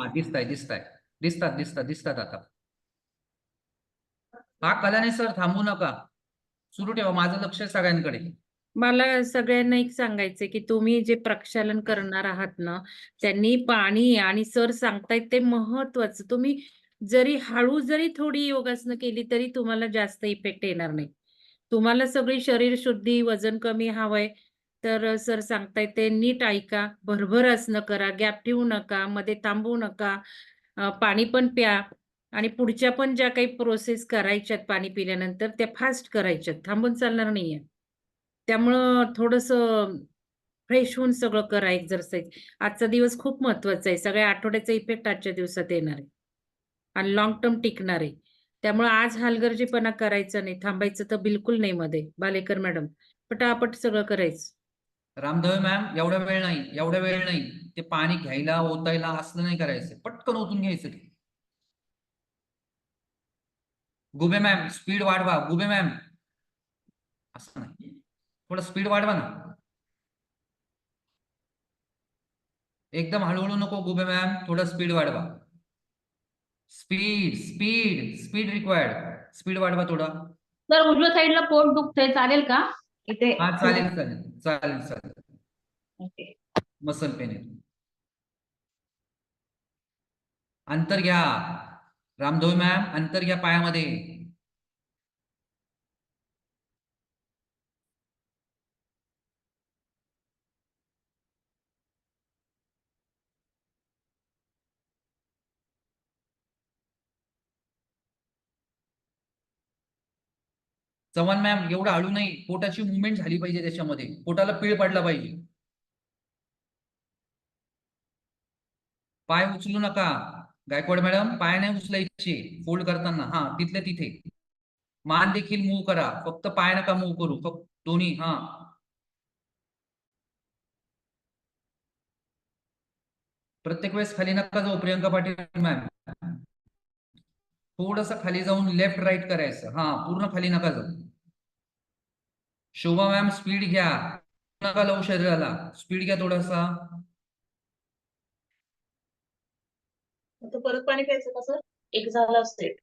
हा दिसताय दिसताय. दिसतात दिसतात दिसतात आता. हा कलाने सर थांबू नका. सुरू ठेवा माझं लक्ष आहे सगळ्यांकडे. मला सगळ्यांना एक सांगायचंय की तुम्ही जे प्रक्षालन करणार आहात ना त्यांनी पाणी आणि सर सांगतायत ते महत्वाचं तुम्ही जरी हळू जरी थोडी योगासनं केली तरी तुम्हाला जास्त इफेक्ट येणार नाही. तुम्हाला सगळी शरीर शुद्धी वजन कमी हवंय. तर सर सांगताय ते नीट ऐका भरभर आसनं करा गॅप ठेवू नका मध्ये थांबवू नका पाणी पण प्या आणि पुढच्या पण ज्या काही प्रोसेस करायच्यात पाणी पिल्यानंतर त्या फास्ट करायच्यात थांबून चालणार नाहीये. त्यामुळं थोडस फ्रेश होऊन सगळं करा एक्झरसाईज आजचा दिवस खूप महत्त्वाचा आहे. सगळ्या आठवड्याचा इफेक्ट आजच्या दिवसात येणार आहे. आणि लॉंग टर्म टिकणार आहे. त्यामुळे आज हलगर्जीपणा करायचा नाही थांबायचं तर बिलकुल नाही मध्ये बालेकर मॅडम. पटापट सगळं करायचं. रामधवे मॅम एवढा वेळ नाही एवढा वेळ नाही. ते पाणी घ्यायला ओतायला असलं नाही करायचं. पटकन ओतून घ्यायचं ते. गुबे मॅम स्पीड वाढवा. गुबे मॅम असं नाही. थोडं स्पीड वाढवा ना. एकदम हळूहळू नको गुबे मॅम थोडं स्पीड वाढवा. Speed speed speed required speed वाढवा थोडा. सर उजव्या साईडला पोट दुखतंय? चालेल का? इथे हा चालेल चालेल चालेल चालेल. मसल पेन अंतर घ्या. रामधोई मॅम अंतर घ्या पायामध्ये. चव्हाण मॅम एवढं हळू नाही. पोटाची मुवमेंट झाली पाहिजे त्याच्यामध्ये. पोटाला पीळ पडला पाहिजे. पाय उचलू नका. गायकवाड मॅडम पाय नाही उचलायचे. फोल्ड करताना. हा तिथल्या तिथे. मान देखील मूव करा. फक्त पाय नका मूव करू. फक्त दोन्ही हा. प्रत्येक वेळेस खाली नका जाऊ प्रियंका पाटील मॅम थोडस खाली जाऊन लेफ्ट राईट करायचं. हा पूर्ण खाली नका जाऊ. शोभा मॅम स्पीड घ्या. नका लावू शरीराला. स्पीड घ्या थोडासा. परत पाणी प्यायचं का सर एक झालं सेट